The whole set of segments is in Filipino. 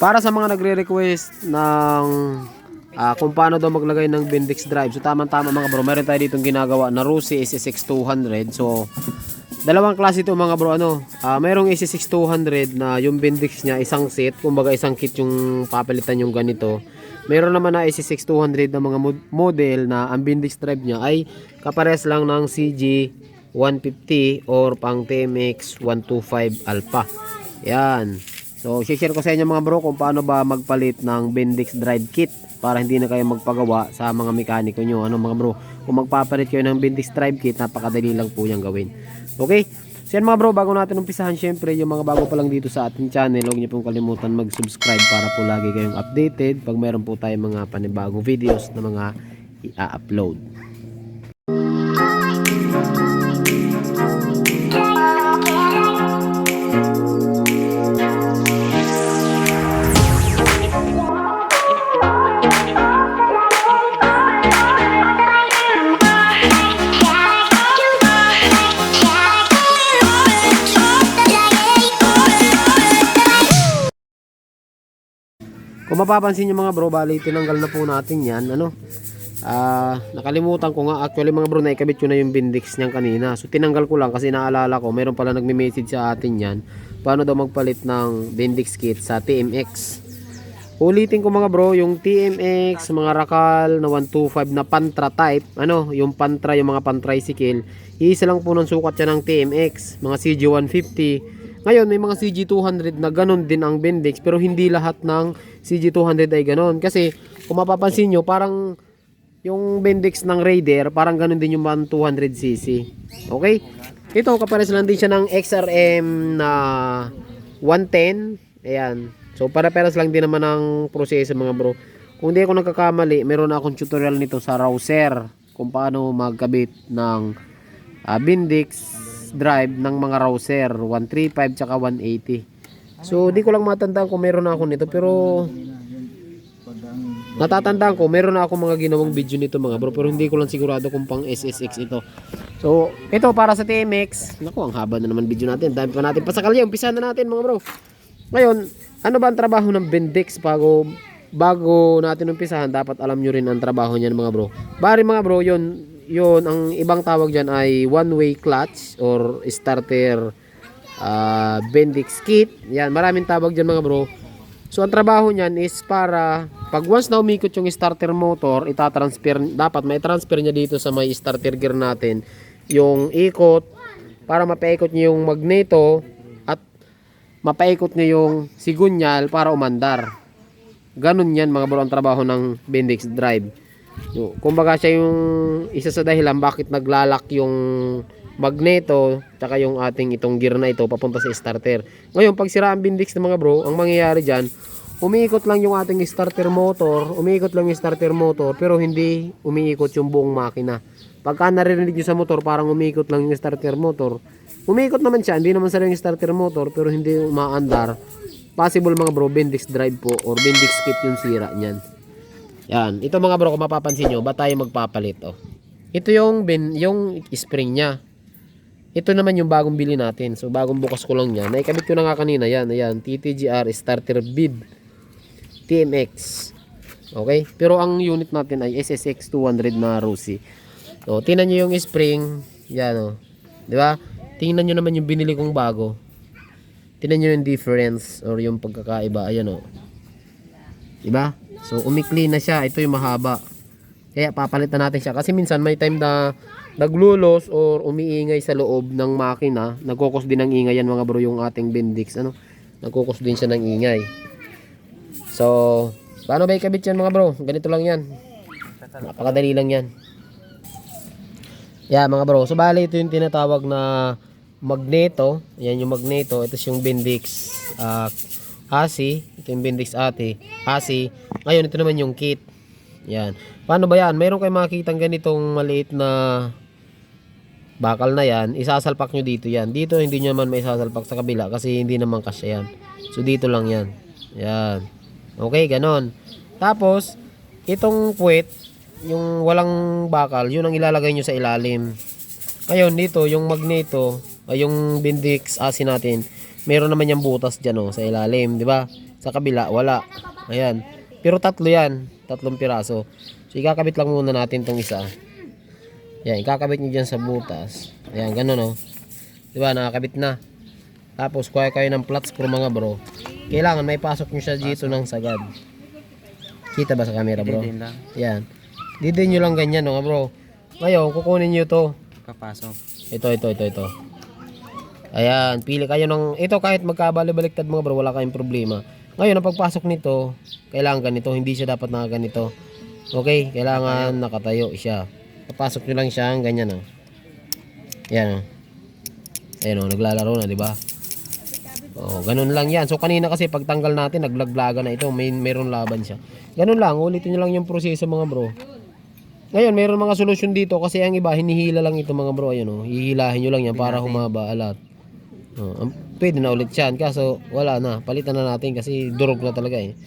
Para sa mga nagre-request ng ah, kung paano daw maglagay ng Bendix drive. So tama-tama mga bro, meron tayo ditong ginagawa na Rusi SSX 200. So dalawang klase ito mga bro ano. Ah, merong SSX 200 na yung Bendix niya isang set, kumbaga isang kit yung papalitan yung ganito. Meron naman na SSX 200 na mga mod- model na ang Bendix drive niya ay kapares lang ng CG 150 or pang TMX 125 Alpha. Yan. So, share ko sa inyo mga bro kung paano ba magpalit ng Bendix drive kit para hindi na kayo magpagawa sa mga mekaniko nyo. Ano mga bro, kung magpapalit kayo ng Bendix drive kit, napakadali lang po yung gawin. Okay? So yan mga bro, bago natin umpisahan syempre yung mga bago pa lang dito sa ating channel, huwag niyo pong kalimutan mag-subscribe para po lagi kayong updated pag meron po tayong mga panibagong videos na mga i-upload. Kung mapapansin nyo mga bro, bali tinanggal na po natin yan. Ano? Ah, nakalimutan ko nga actually mga bro, naikabit ko na yung Bendix niyan kanina. So tinanggal ko lang kasi naalala ko, meron pala nagme-message sa atin yan. Paano daw magpalit ng Bendix kit sa TMX. Ulitin ko mga bro, yung TMX, mga Rakal na 125 na Pantra type, ano, yung Pantra, yung mga Pantricycle, iisa lang po ng sukat yan ng TMX, mga CG150. Ngayon, may mga CG200 na ganun din ang Bendix, pero hindi lahat ng CG200 ay ganun. Kasi, kung mapapansin nyo, parang yung Bendix ng Raider, parang ganun din yung 200cc. Okay? Ito, kapares lang din siya ng XRM na 110. Ayan. So, para-peras lang din naman ang proseso mga bro. Kung di ako nagkakamali, meron akong tutorial nito sa Rouser kung paano magkabit ng ah, Bendix drive ng mga Rouser 135 tsaka 180. So, di ko lang matandaan kung meron na ako nito pero natatandaan ko meron na ako mga ginawang video nito mga bro pero hindi ko lang sigurado kung pang SSX ito. So, ito para sa TMX. Naku, ang haba na naman video natin. Dami pa natin pasakalya. Umpisa na natin mga bro. Ngayon, ano ba ang trabaho ng Bendix bago bago natin umpisahan, dapat alam nyo rin ang trabaho niyan mga bro. Bari mga bro, yun, yun, ang ibang tawag dyan ay one-way clutch or starter uh, Bendix kit. Yan, maraming tawag dyan mga bro. So, ang trabaho niyan is para pag once na umikot yung starter motor, itatransfer, dapat may transfer niya dito sa may starter gear natin yung ikot para mapaikot niya yung magneto at mapaikot niya yung sigunyal para umandar. Ganun yan mga bro ang trabaho ng Bendix drive. So, kumbaga siya yung isa sa dahilan bakit naglalak yung magneto tsaka yung ating itong gear na ito papunta sa starter. Ngayon pag sira ang Bendix ng mga bro, ang mangyayari dyan, umiikot lang yung ating starter motor, umiikot lang yung starter motor pero hindi umiikot yung buong makina. Pagka naririnig nyo sa motor, parang umiikot lang yung starter motor. Umiikot naman siya, hindi naman sila yung starter motor pero hindi umaandar possible mga bro, Bendix drive po or Bendix kit yung sira niyan. Yan. Ito mga bro, kung mapapansin nyo, ba tayo magpapalit? Oh. Ito yung, ben, yung spring niya. Ito naman yung bagong bili natin. So, bagong bukas ko lang yan. Naikabit ko na nga kanina. Yan, ayan. TTGR starter bid. TMX. Okay? Pero ang unit natin ay SSX 200 na Rusi. So, tingnan nyo yung spring. Yan, oh. Di ba? Tingnan nyo naman yung binili kong bago. Tingnan nyo yung difference or yung pagkakaiba. Ayan o. Diba? So, umikli na siya. Ito yung mahaba. Kaya papalitan natin siya. Kasi minsan may time na naglulos or umiingay sa loob ng makina. Nagkukos din ng ingay yan mga bro yung ating Bendix. Ano? Nagkukos din siya ng ingay. So, paano ba ikabit yan mga bro? Ganito lang yan. Napakadali lang yan. Yeah, mga bro. So, bali ito yung tinatawag na magneto. Yan yung magneto. Ito yung Bendix uh, ASI. Ito yung Bendix ATI. ASI. Ngayon, ito naman yung kit. Yan. Paano ba yan? Mayroon kayo makikita ganitong maliit na bakal na yan. Isasalpak nyo dito yan. Dito, hindi nyo naman may isasalpak sa kabila kasi hindi naman kasya yan. So, dito lang yan. Yan. Okay, ganon. Tapos, itong puwet, yung walang bakal, yun ang ilalagay nyo sa ilalim. Ngayon, dito, yung magneto, ay yung Bendix asin natin, meron naman yung butas dyan oh, sa ilalim, di ba? Sa kabila, wala. Ayan. Pero tatlo yan. Tatlong piraso. So, ikakabit lang muna natin tong isa. Yan, ikakabit nyo dyan sa butas. Ayan, ganun oh. Diba, nakakabit na. Tapos, kuha kayo ng flat screw mga bro. Kailangan may pasok nyo siya dito ng sagad. Kita ba sa camera bro? Din lang. Yan. Dito nyo lang ganyan no, bro. Ngayon, kukunin nyo to. Papasok. Ito, ito, ito, ito. Ayan, pili kayo ng... Ito kahit magkabali-baliktad mga bro, wala kayong problema. Ngayon, ang pagpasok nito, kailangan ganito. Hindi siya dapat nakaganito. Okay, kailangan nakatayo siya. Papasok nyo lang siya, ganyan oh. Yan oh. Ayan oh, naglalaro na, di ba? Oh, ganun lang yan. So kanina kasi pagtanggal natin, naglaglaga na ito. May meron laban siya. Ganun lang, ulitin nyo lang yung proseso mga bro. Ngayon, meron mga solusyon dito kasi ang iba, hinihila lang ito mga bro. Ayun, oh. Hihilahin nyo lang yan para humaba alat. Oh, ang- pwede na ulit yan. Kaso, wala na. Palitan na natin kasi durog na talaga eh.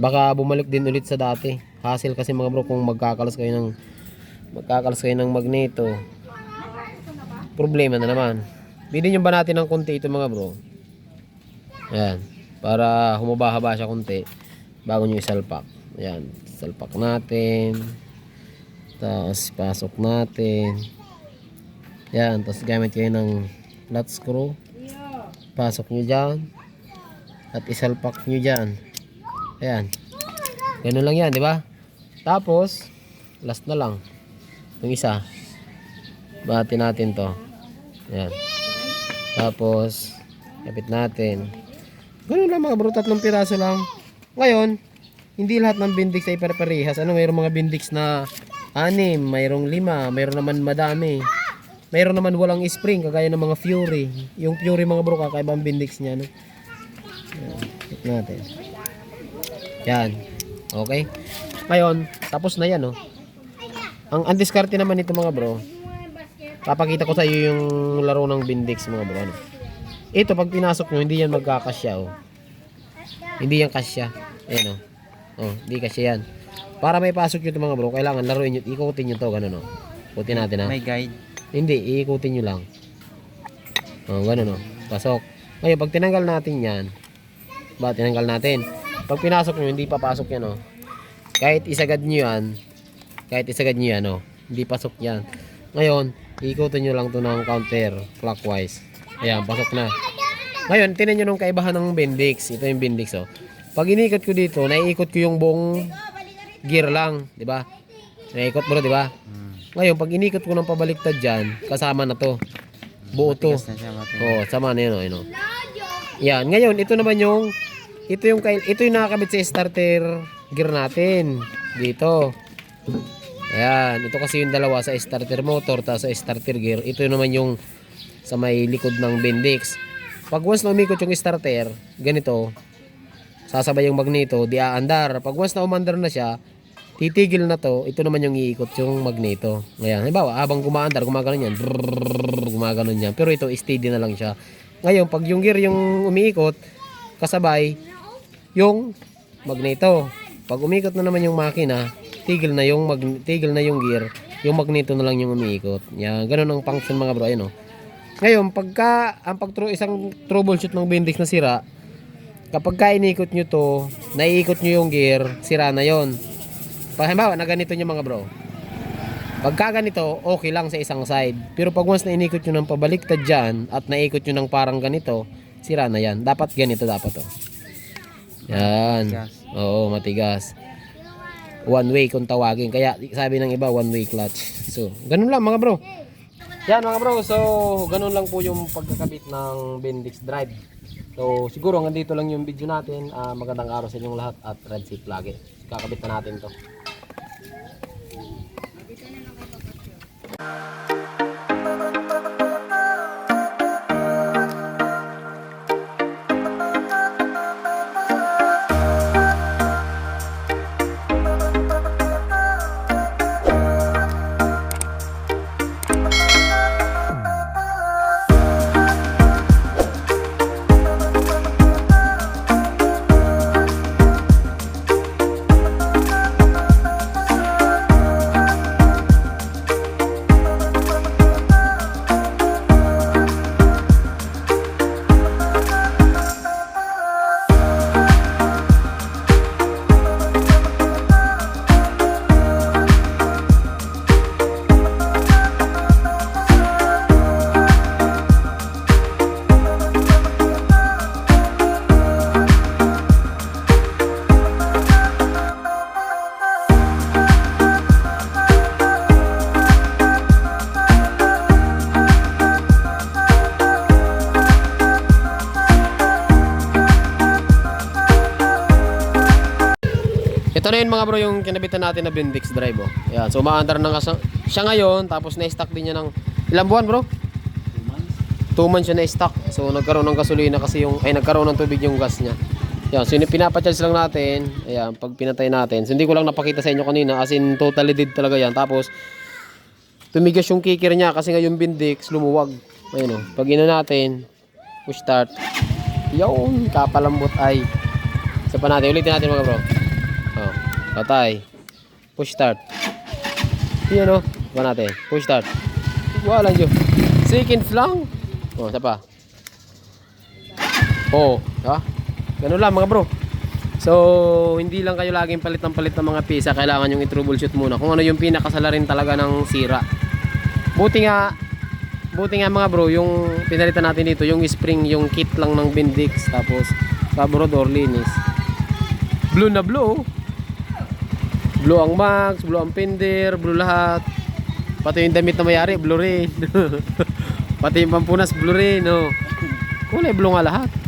Baka bumalik din ulit sa dati. Hassle kasi mga bro kung magkakalas kayo ng magkakalas kayo ng magneto. Problema na naman. Bilhin nyo ba natin ng konti ito mga bro? Ayan. Para humaba-haba siya konti bago nyo isalpak. Ayan. Salpak natin. Tapos pasok natin. Ayan. Tapos gamit kayo ng flat screw. Pasok nyo dyan. At isalpak nyo dyan. Ayan. Ganun lang yan, di ba? Tapos, last na lang. Yung isa. Bati natin to. Ayan. Tapos, kapit natin. Ganun lang mga bro, tatlong piraso lang. Ngayon, hindi lahat ng bindix ay pare-parehas. Ano, mayroong mga bindix na anim, mayroong lima, mayroon naman madami. Mayroon naman walang spring, kagaya ng mga Fury. Yung Fury mga bro, kakaiba ang bindix niya. No? Kapit natin. Yan. Okay? Ngayon, tapos na yan, oh. Ang ang diskarte naman nito mga bro, papakita ko sa iyo yung laro ng Bindix mga bro. Ano? Ito, pag pinasok nyo, hindi yan magkakasya, oh. Hindi yan kasya. Ayan, oh. Oh, hindi kasya yan. Para may pasok nyo ito mga bro, kailangan laruin nyo, ikutin nyo to, ganun, oh. Ikutin natin, ha. May guide. Hindi, iikutin nyo lang. Oh, ganun, oh. Pasok. Ngayon, pag tinanggal natin yan, ba, tinanggal natin. Pag pinasok nyo, hindi papasok yan, oh. Kahit isagad nyo yan, kahit isagad nyo yan, oh. Hindi pasok yan. Ngayon, iikutin nyo lang to ng counter clockwise. Ayan, pasok na. Ngayon, tinan nyo nung kaibahan ng Bendix. Ito yung Bendix, oh. Pag inikot ko dito, naiikot ko yung buong gear lang, di ba? Naiikot bro, di ba? Ngayon, pag inikot ko ng pabaliktad dyan, kasama na to. Buo to. Oo, sama na yun, oh, yun, oh. Yan, ngayon, ito naman yung, ito yung, ito yung nakakabit sa starter gear natin. Dito. Ayan, ito kasi yung dalawa sa starter motor, tapos sa starter gear. Ito naman yung sa may likod ng Bendix. Pag once na umikot yung starter, ganito, sasabay yung magneto, di aandar. Pag once na umandar na siya, titigil na to, ito naman yung iikot yung magneto. Ngayon, halimbawa, habang gumaandar, gumagano yan, brrrr, gumagano yan. Pero ito, steady na lang siya. Ngayon, pag yung gear yung umiikot, kasabay, yung magneto. Pag umikot na naman yung makina, tigil na yung mag tigil na yung gear, yung magneto na lang yung umiikot. Yan, ganun ang function mga bro, ayun oh. Ngayon, pagka ang pag isang troubleshoot ng Bendix na sira, kapag ka inikot nyo to, naiikot nyo yung gear, sira na yon. Pag halimbawa, na ganito nyo mga bro. Pagka ganito, okay lang sa isang side. Pero pag once na inikot nyo ng pabaliktad dyan, at naikot nyo ng parang ganito, sira na yan. Dapat ganito dapat to. Yan. Matigas. Oo, matigas. One way kung tawagin. Kaya sabi ng iba, one way clutch. So, ganun lang mga bro. Yan mga bro, so ganun lang po yung pagkakabit ng Bendix Drive. So siguro hanggang dito lang yung video natin. Ah, magandang araw sa inyong lahat at red safe lagi. Kakabit na natin to. Ito na yun mga bro yung kinabitan natin na Bendix drive oh. Ayan, so umaandar na kasi siya ngayon tapos na-stock din niya ng ilang buwan bro? 2 months siya na-stock. So nagkaroon ng gasolina kasi yung ay nagkaroon ng tubig yung gas niya. Yan, so pinapacharge lang natin. Ayan, pag pinatay natin. So, hindi ko lang napakita sa inyo kanina as in totally dead talaga yan. Tapos tumigas yung kicker niya kasi ngayon Bendix lumuwag. Ayun oh. Pag ino natin, push start. Yun, kapalambot ay. Isa pa natin, ulitin natin mga bro. Oh, patay. Push start. Yan oh. Isa pa natin, push start. Wala dyan. Seconds lang. Oh, isa pa. Oh, ha? Ganun lang mga bro. So, hindi lang kayo laging palit ng palit ng mga pisa. Kailangan yung i-troubleshoot muna. Kung ano yung pinakasalarin talaga ng sira. Buti nga, buti nga mga bro, yung pinalitan natin dito, yung spring, yung kit lang ng Bendix. Tapos, carburetor, linis. Blue na blue. Oh. Blue ang max, blue ang fender, blue lahat. Pati yung damit na mayari, blue rin. Pati yung pampunas, blue rin. No? Kulay blue nga lahat.